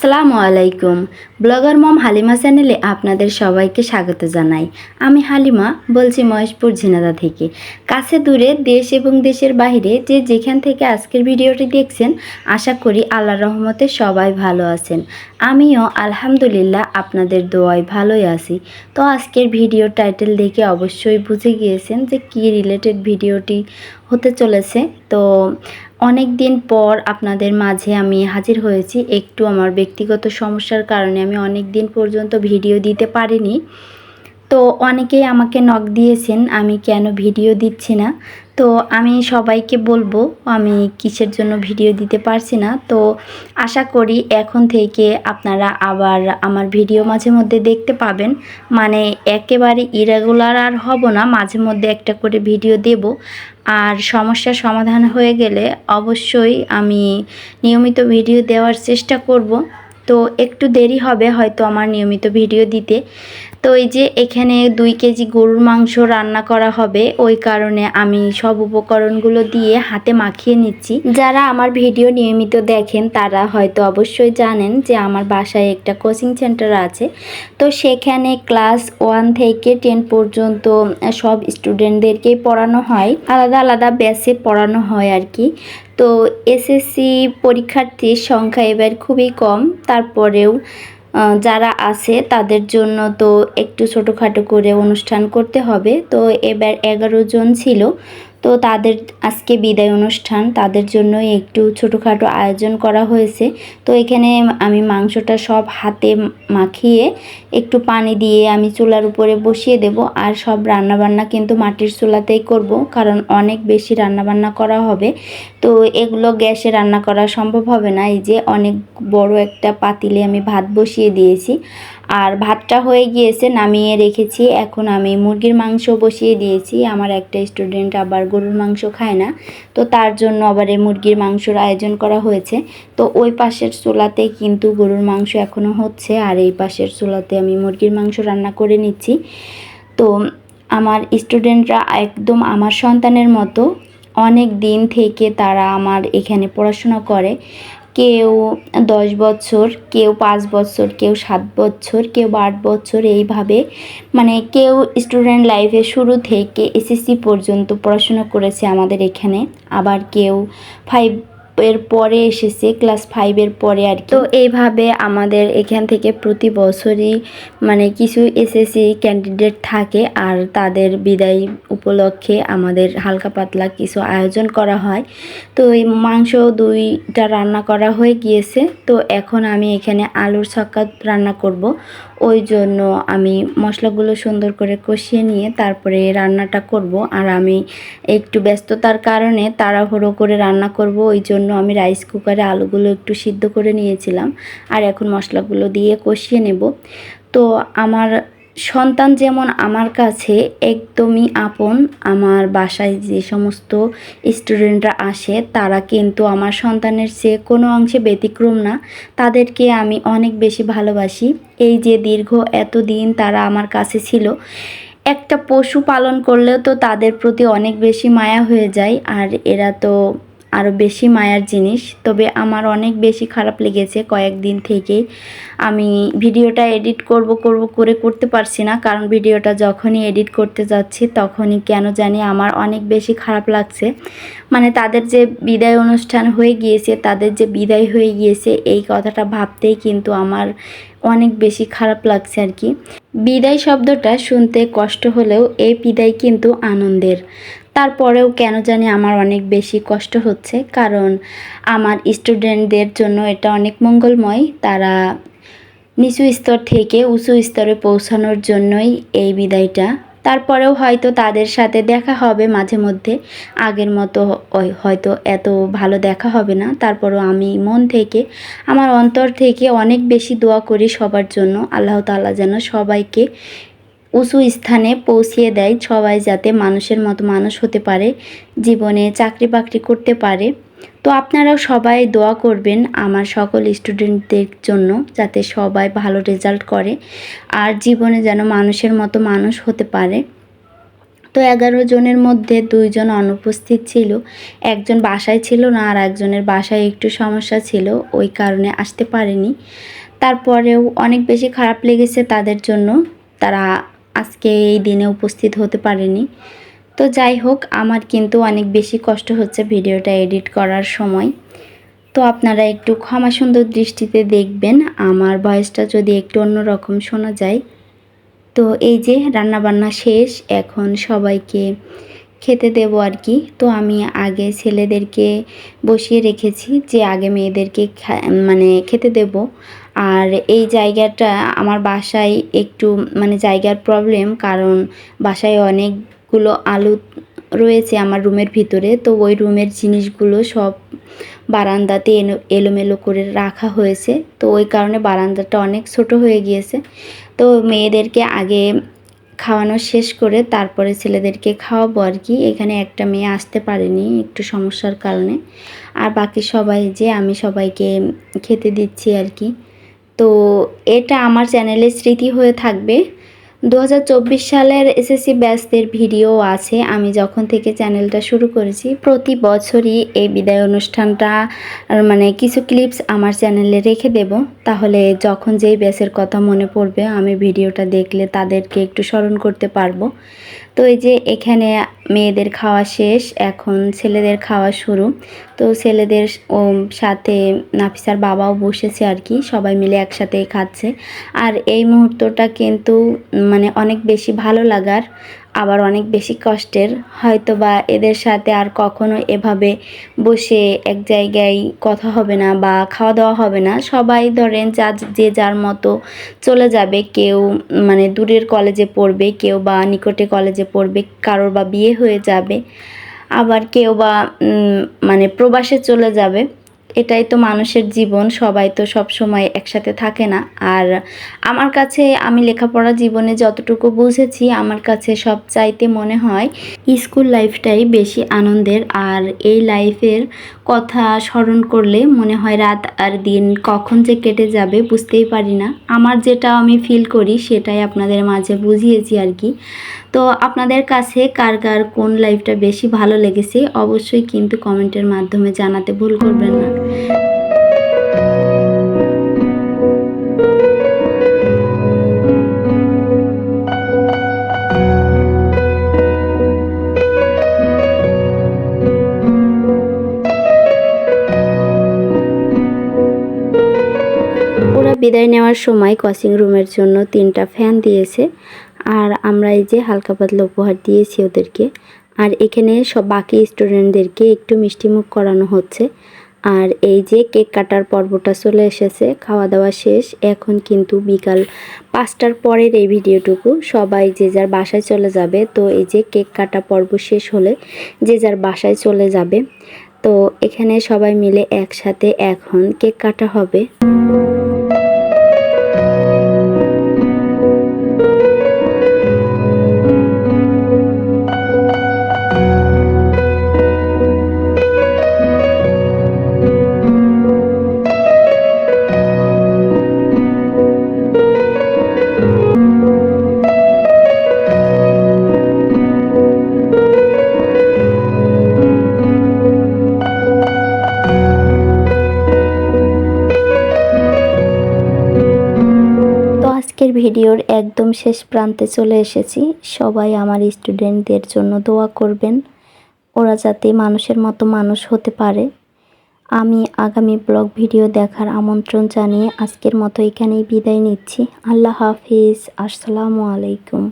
আসসালামু আলাইকুম। ব্লগার মম হালিমা চ্যানেলে আপনাদের সবাইকে স্বাগত জানাই। আমি হালিমা, বলছি মহেশপুর ঝিনাদা থেকে। কাছে দূরে দেশ এবং দেশের বাইরে যে যেখান থেকে আজকের ভিডিওটি দেখছেন, আশা করি আল্লাহ রহমতে সবাই ভালো আছেন। আমিও আলহামদুলিল্লাহ আপনাদের দোয়ায় ভালোই আছি। তো আজকের ভিডিও টাইটেল দেখে অবশ্যই বুঝে গিয়েছেন যে কী রিলেটেড ভিডিওটি হতে চলেছে। তো অনেক দিন পর আপনাদের মাঝে আমি হাজির হয়েছি। একটু আমার ব্যক্তিগত সমস্যার কারণে আমি অনেক দিন পর্যন্ত ভিডিও দিতে পারিনি। তো অনেকেই আমাকে নক দিয়েছেন, আমি কেন ভিডিও দিচ্ছি না? তো আমি সবাইকে বলব, আমি কিসের জন্য ভিডিও দিতে পারছি না? তো আশা করি এখন থেকে আপনারা আবার আমার ভিডিও মাঝে মধ্যে দেখতে পাবেন। মানে একেবারে ইরেগুলার আর হব না, মাঝে মধ্যে একটা করে ভিডিও দেব। আর সমস্যার সমাধান হয়ে গেলে অবশ্যই আমি নিয়মিত ভিডিও দেওয়ার চেষ্টা করব। তো একটু দেরি হবে হয়তো আমার নিয়মিত ভিডিও দিতে। তো এই যে এখানে দুই কেজি গরুর মাংস রান্না করা হবে, ওই কারণে আমি সব উপকরণগুলো দিয়ে হাতে মাখিয়ে নিচ্ছি। যারা আমার ভিডিও নিয়মিত দেখেন, তারা হয়তো অবশ্যই জানেন যে আমার বাসায় একটা কোচিং সেন্টার আছে। তো সেখানে ক্লাস ওয়ান থেকে টেন পর্যন্ত সব স্টুডেন্টদেরকেই পড়ানো হয়। আলাদা আলাদা ব্যাচে পড়ানো হয় আর কি। তো এসএসসি পরীক্ষার্থীর সংখ্যা এবার খুবই কম, তারপরেও যারা আছে, তাদের জন্য তো একটু ছোটোখাটো করে অনুষ্ঠান করতে হবে। তো এবার এগারো জন ছিল। তো তাদের আজকে বিদায় অনুষ্ঠান। তাদের জন্যই একটু ছোটোখাটো আয়োজন করা হয়েছে। তো এখানে আমি মাংসটা সব হাতে মাখিয়ে একটু পানি দিয়ে আমি চুলার উপরে বসিয়ে দেব। আর সব রান্নাবান্না কিন্তু মাটির চুলাতেই করব, কারণ অনেক বেশি রান্নাবান্না করা হবে। তো এগুলো গ্যাসে রান্না করা সম্ভব হবে না। এই যে অনেক বড় একটা পাতিলে আমি ভাত বসিয়ে দিয়েছি। আর ভাতটা হয়ে গিয়েছে, নামিয়ে রেখেছি। এখন আমি মুরগির মাংস বসিয়ে দিয়েছি। আমার একটা স্টুডেন্ট আবার গরুর মাংস খায় না। তো তার জন্য আবার এই মুরগির মাংসর আয়োজন করা হয়েছে। তো ওই পাশের চুলাতে কিন্তু গরুর মাংস এখনও হচ্ছে আর এই পাশের চুলাতে আমি মুরগির মাংস রান্না করে নিচ্ছি। তো আমার স্টুডেন্টরা একদম আমার সন্তানের মতো অনেক দিন থেকে তারা আমার এখানে পড়াশোনা করে। কেউ দশ বছর, কেউ পাঁচ বছর, কেউ সাত বছর, কেউ আট বছর, এইভাবে মানে কেউ স্টুডেন্ট লাইফে শুরু থেকে এসএসসি পর্যন্ত পড়াশুনো করেছে আমাদের এখানে। আবার কেউ ফাইভ এর পরে এসেছে ক্লাস ফাইভের পরে আর তো এইভাবে আমাদের এখান থেকে প্রতি বছরই মানে কিছু এসএসসি ক্যান্ডিডেট থাকে আর তাদের বিদায় উপলক্ষে আমাদের হালকা পাতলা কিছু আয়োজন করা হয়। তো এই মাংস দুইটা রান্না করা হয়ে গিয়েছে। তো এখন আমি এখানে আলুর ছক্কা রান্না করব। ওই জন্য আমি মশলাগুলো সুন্দর করে কষিয়ে নিয়ে তারপরে রান্নাটা করব। আর আমি একটু ব্যস্ততার কারণে তাড়াহুড়ো করে রান্না করব, ওই জন্য আমি রাইস কুকারে আলুগুলো একটু সিদ্ধ করে নিয়েছিলাম। আর এখন মশলাগুলো দিয়ে কষিয়ে নেব। তো আমার সন্তান যেমন আমার কাছে, একদমই আপন। আমার বাসায় যে সমস্ত স্টুডেন্টরা আসে, তারা কিন্তু আমার সন্তানের চেয়ে কোনো অংশে ব্যতিক্রম না। তাদেরকে আমি অনেক বেশি ভালোবাসি। এই যে দীর্ঘ এতদিন তারা আমার কাছে ছিল, একটা পশু পালন করলেও তো তাদের প্রতি অনেক বেশি মায়া হয়ে যায়। আর এরা তো আরও বেশি মায়ার জিনিস। তবে আমার অনেক বেশি খারাপ লেগেছে কয়েকদিন থেকেই। আমি ভিডিওটা এডিট করব করব, করে করতে পারছি না। কারণ ভিডিওটা যখনই এডিট করতে যাচ্ছি, তখনই কেন জানি আমার অনেক বেশি খারাপ লাগছে। মানে তাদের যে বিদায় অনুষ্ঠান হয়ে গিয়েছে, তাদের যে বিদায় হয়ে গিয়েছে, এই কথাটা ভাবতেই কিন্তু আমার অনেক বেশি খারাপ লাগছে আর কি। বিদায় শব্দটা শুনতে কষ্ট হলেও এই বিদায় কিন্তু আনন্দের। তারপরেও কেন জানি আমার অনেক বেশি কষ্ট হচ্ছে, কারণ আমার স্টুডেন্টদের জন্য এটা অনেক মঙ্গলময়। তারা নিচু স্তর থেকে উঁচু স্তরে পৌঁছানোর জন্যই এই বিদায়টা। তারপরেও হয়তো তাদের সাথে দেখা হবে মাঝে মধ্যে। আগের মতো হয়তো এত ভালো দেখা হবে না। তারপরও আমি মন থেকে, আমার অন্তর থেকে অনেক বেশি দোয়া করি সবার জন্য। আল্লাহ তাআলা যেন সবাইকে উঁচু স্থানে পৌঁছিয়ে দেয় সবাই যাতে মানুষের মতো মানুষ হতে পারে, জীবনে চাকরি বাকরি করতে পারে। তো আপনারাও সবাই দোয়া করবেন আমার সকল স্টুডেন্টদের জন্য যাতে সবাই ভালো রেজাল্ট করে আর জীবনে যেন মানুষের মতো মানুষ হতে পারে। তো এগারো জনের মধ্যে দুইজন অনুপস্থিত ছিল, একজন বাসায় ছিল না আর একজনের বাসায় একটু সমস্যা ছিল, ওই কারণে আসতে পারেনি। তারপরেও অনেক বেশি খারাপ লেগেছে তাদের জন্য, তারা আজকে এই দিনে উপস্থিত হতে পারেনি। তো যাই হোক, আমার কিন্তু অনেক বেশি কষ্ট হচ্ছে ভিডিওটা এডিট করার সময়। তো আপনারা একটু ক্ষমা সুন্দর দৃষ্টিতে দেখবেন। আমার ভয়েসটা যদি একটু অন্যরকম শোনা যায়। তো এই যে রান্নাবান্না শেষ, এখন সবাইকে খেতে দেবো আর কি। তো আমি আগে ছেলেদেরকে বসিয়ে রেখেছি যে আগে মেয়েদেরকে মানে খেতে দেব। আর এই জায়গাটা আমার বাসায় একটু মানে জায়গার প্রবলেম কারণ বাসায় অনেকগুলো আলু রয়েছে আমার রুমের ভিতরে। তো ওই রুমের জিনিসগুলো সব বারান্দাতে এলো এলোমেলো করে রাখা হয়েছে। তো ওই কারণে বারান্দাটা অনেক ছোট হয়ে গিয়েছে। তো মেয়েদেরকে আগে খাওয়ানো শেষ করে তারপরে ছেলেদেরকে খাওয়াবো আর কি। এখানে একটা মেয়ে আসতে পারেনি একটু সমস্যার কারণে। আর বাকি সবাই যে আমি সবাইকে খেতে দিচ্ছি আর কি। তো এটা আমার চ্যানেলে স্মৃতি হয়ে থাকবে। দু হাজার চব্বিশ সালের এসএসসি ব্যাসদের ভিডিও আছে। আমি যখন থেকে চ্যানেলটা শুরু করেছি, প্রতি বছরই এই বিদায় অনুষ্ঠানটা মানে কিছু ক্লিপস আমার চ্যানেলে রেখে দেব। তাহলে যখন যেই ব্যাসের কথা মনে পড়বে, আমি ভিডিওটা দেখলে তাদেরকে একটু স্মরণ করতে পারব। তো এই যে এখানে মেয়েদের খাওয়া শেষ, এখন ছেলেদের খাওয়া শুরু। তো ছেলেদের ও সাথে নাফিসার বাবাও বসেছে আর কি, সবাই মিলে একসাথেই খাচ্ছে। আর এই মুহূর্তটা কিন্তু মানে অনেক বেশি ভালো লাগার আবার অনেক বেশি কষ্টের। হয়তো বা এদের সাথে আর কখনো এভাবে বসে এক জায়গায় কথা হবে না বা খাওয়া দাওয়া হবে না। সবাই ধরেন যা যে যার মতো চলে যাবে, কেউ মানে দূরের কলেজে পড়বে, কেউ বা নিকটে কলেজে পড়বে, কারোর বা বিয়ে হয়ে যাবে। আবার কেউ বা মানে প্রবাসে চলে যাবে। এটাই তো মানুষের জীবন, সবাই তো সব সময় একসাথে থাকে না। আর আমার কাছে আমি লেখাপড়া জীবনে যতটুকু বুঝেছি, আমার কাছে সব চাইতে মনে হয়, স্কুল লাইফটাই বেশি আনন্দের। আর এই লাইফের কথা স্মরণ করলে মনে হয় রাত আর দিন কখন যে কেটে যাবে বুঝতেই পারি না। আমার যেটা আমি ফিল করি সেটাই আপনাদের মাঝে বুঝিয়েছি আর কি। তো আপনাদের কাছে কার কার কোন লাইফটা বেশি ভালো লেগেছে অবশ্যই কিন্তু কমেন্টের মাধ্যমে জানাতে ভুল করবেন না। বিদায় নেওয়ার সময় কোচিং রুমের জন্য তিনটা ফ্যান দিয়েছে। আর আমরা এই যে হালকা পাতলা উপহার দিয়েছি ওদেরকে। আর এখানে সব বাকি স্টুডেন্টদেরকে একটু মিষ্টিমুখ করানো হচ্ছে। আর এই যে কেক কাটার পর্বটা চলে এসেছে, খাওয়া দাওয়া শেষ। এখন কিন্তু বিকাল পাঁচটার পরের এই ভিডিওটুকু। সবাই যে যার বাসায় চলে যাবে, তো এই যে কেক কাটা পর্ব শেষ হলে যে যার বাসায় চলে যাবে, তো এখানে সবাই মিলে একসাথে এখন কেক কাটা হবে। আজকের ভিডিওর একদম শেষ প্রান্তে চলে এসেছি। সবাই আমার স্টুডেন্টদের জন্য দোয়া করবেন। ওরা যাতে মানুষের মতো মানুষ হতে পারে। আমি আগামী ব্লগ ভিডিও দেখার আমন্ত্রণ জানিয়ে আজকের মতো এখানেই বিদায় নিচ্ছি। আল্লাহ হাফিজ। আসসালামু আলাইকুম।